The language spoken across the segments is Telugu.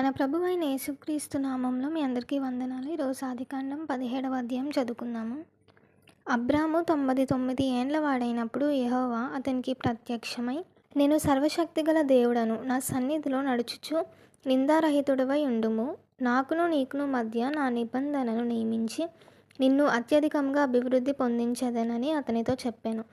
మన ప్రభువైన యేసుక్రీస్తు నామంలో మీ అందరికీ వందనాలు. ఈరోజు ఆదికాండం పదిహేడవ అధ్యాయం చదువుకుందాము. అబ్రాము తొంభై తొమ్మిది ఏండ్ల వాడైనప్పుడు యహోవా అతనికి ప్రత్యక్షమై నేను సర్వశక్తిగల దేవుడను నా సన్నిధిలో నడుచుచు నిందారహితుడవై ఉండుము. నాకును నీకును మధ్య నా నిబంధనను నియమించి నిన్ను అత్యధికంగా అభివృద్ధి పొందించదనని అతనితో చెప్పాను.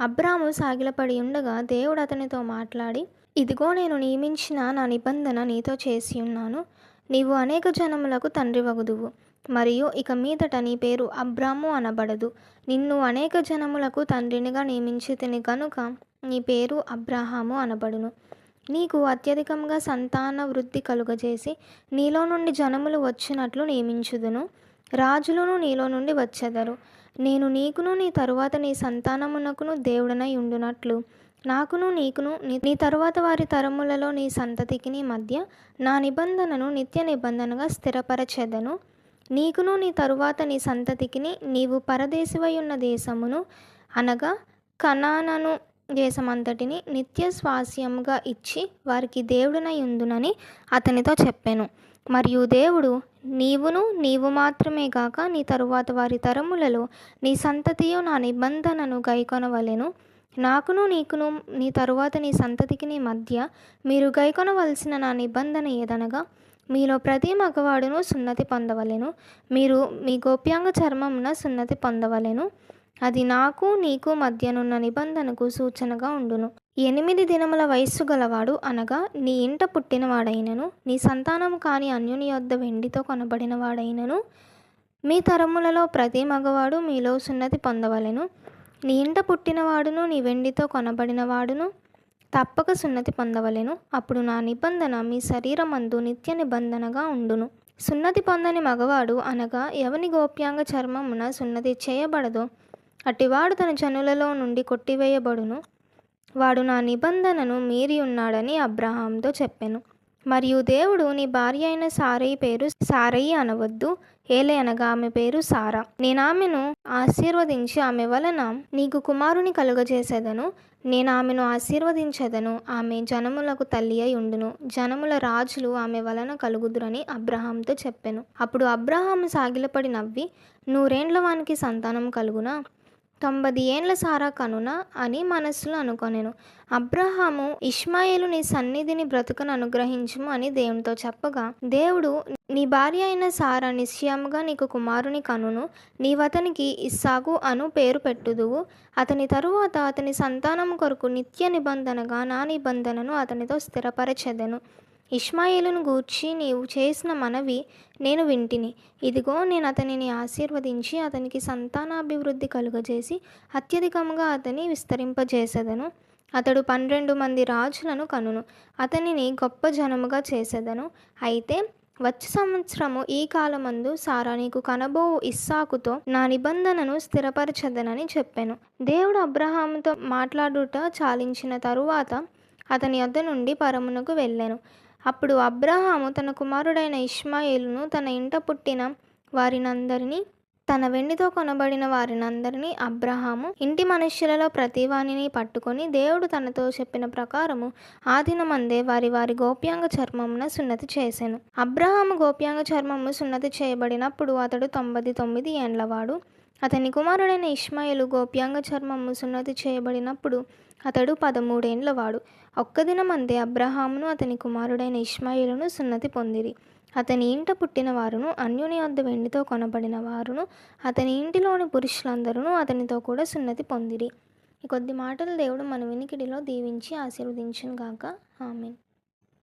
అబ్రాము సాగిలపడి ఉండగా దేవుడు అతనితో మాట్లాడి ఇదిగో నేను నియమించిన నా నిబంధన నీతో చేసి ఉన్నాను. నీవు అనేక జనములకు తండ్రి వగుదువు. మరియు ఇక మీదట నీ పేరు అబ్రాము అనబడదు. నిన్ను అనేక జనములకు తండ్రినిగా నియమించి తిని కనుక నీ పేరు అబ్రాహాము అనబడును. నీకు అత్యధికంగా సంతాన వృద్ధి కలుగజేసి నీలో నుండి జనములు వచ్చినట్లు నియమించుదును. రాజులను నీలో నుండి వచ్చెదరు. నేను నీకును నీ తరువాత నీ సంతానమునకును దేవుడనై ఉండునట్లు నాకును నీకును నీ తరువాత వారి తరములలో నీ సంతతికి నీ మధ్య నా నిబంధనను నిత్య నిబంధనగా స్థిరపరచెదను. నీకును నీ తరువాత నీ సంతతికిని నీవు పరదేశివై ఉన్న దేశమును అనగా కనానను దేశమంతటిని నిత్య స్వాస్యముగా ఇచ్చి వారికి దేవుడనై ఉందునని అతనితో చెప్పాను. మరియు దేవుడు నీవును నీవు మాత్రమే గాక నీ తరువాత వారి తరములలో నీ సంతతియు నా నిబంధనను గైకొనవలెను. నాకును నీకును నీ తరువాత నీ సంతతికి నీ మధ్య మీరు గైకొనవలసిన నా నిబంధన ఏదనగా మీలో ప్రతి మగవాడును సున్నతి పొందవలెను మీరు మీ గోప్యాంగ చర్మమున సున్నతి పొందవలెను అది నాకు నీకు మధ్యనున్న నిబంధనకు సూచనగా ఉండును. ఎనిమిది దినముల వయస్సు గలవాడు అనగా నీ ఇంట పుట్టినవాడైనను నీ సంతానము కాని అన్యుని యొద్ద వెండితో కొనబడినవాడైనను మీ తరములలో ప్రతి మగవాడు మీలో సున్నతి పొందవలెను నీ ఇంట పుట్టినవాడును నీ వెండితో కొనబడినవాడును తప్పక సున్నతి పొందవలెను. అప్పుడు నా నిబంధన మీ శరీరమందు నిత్య నిబంధనగా ఉండును. సున్నతి పొందని మగవాడు అనగా ఎవని గోప్యాంగ చర్మమున సున్నతి చేయబడదో అటివాడు తన జనులలో నుండి కొట్టివేయబడును. వాడు నా నిబంధనను మీరి ఉన్నాడని అబ్రహాంతో చెప్పాను. మరియు దేవుడు నీ భార్య అయిన సారయి పేరు సారయి అనవద్దు ఏలే అనగా ఆమె పేరు సారా. నేను ఆమెను ఆశీర్వదించి ఆమె వలన నీకు కుమారుని కలుగజేసేదను. నేను ఆమెను ఆశీర్వదించదను. ఆమె జనములకు తల్లి అయి ఉండును. జనముల రాజులు ఆమె వలన కలుగుదురని అబ్రహాంతో చెప్పాను. అప్పుడు అబ్రహాం సాగిలపడి నవ్వి నూరేండ్ల వానికి సంతానం కలుగునా? తొంభై ఏండ్ల సారా కనున అని మనస్సులో అనుకొనెను. అబ్రహాము ఇష్మాయేలు నీ సన్నిధిని బ్రతుకను అనుగ్రహించుము అని దేవునితో చెప్పగా దేవుడు నీ భార్య అయిన సారా నిశ్చయముగా నీకు కుమారుని కనును. నీవతనికి ఇస్సాగు అను పేరు పెట్టుదువు. అతని తరువాత అతని సంతానం కొరకు నిత్య నిబంధనగా నా నిబంధనను అతనితో స్థిరపరచెదను. ఇష్మాయిలును గూర్చి నీవు చేసిన మనవి నేను వింటిని. ఇదిగో నేను అతనిని ఆశీర్వదించి అతనికి సంతానాభివృద్ధి కలుగజేసి అత్యధికంగా అతని విస్తరింపజేసేదను. అతడు పన్నెండు మంది రాజులను కనును. అతనిని గొప్ప జనముగా చేసేదను. అయితే వచ్చే సంవత్సరము ఈ కాలమందు సారా నీకు కనబో ఇస్సాకుతో నా నిబంధనను స్థిరపరచదనని చెప్పాను. దేవుడు అబ్రహాముతో మాట్లాడుట చాలించిన తరువాత అతని వద్ద నుండి పరమునకు వెళ్ళాను. అప్పుడు అబ్రహాము తన కుమారుడైన ఇష్మాయిలును తన ఇంట పుట్టిన వారినందరినీ తన వెండితో కొనబడిన వారినందరినీ అబ్రహాము ఇంటి మనుష్యులలో ప్రతివానిని పట్టుకొని దేవుడు తనతో చెప్పిన ప్రకారము ఆ దినమందే వారి వారి గోప్యాంగ చర్మమున సున్నతి చేశాను అబ్రహాము గోప్యాంగ చర్మము సున్నతి చేయబడినప్పుడు అతడు తొంభై తొమ్మిది ఏండ్లవాడు. అతని కుమారుడైన ఇష్మాయిలు గోప్యాంగ చర్మము సున్నతి చేయబడినప్పుడు అతడు పదమూడేండ్లవాడు. ఒక్క దినమందే అబ్రహామును అతని కుమారుడైన ఇష్మాయిలును సున్నతి పొందిరి. అతని ఇంట పుట్టిన వారును అన్యుని వద్ద వెండితో కొనబడిన వారును అతని ఇంటిలోని పురుషులందరూ అతనితో కూడా సున్నతి పొందిరి. ఈ కొద్ది మాటలు దేవుడు మన వినికిడిలో దీవించి ఆశీర్వదించును గాక ఆమెన్.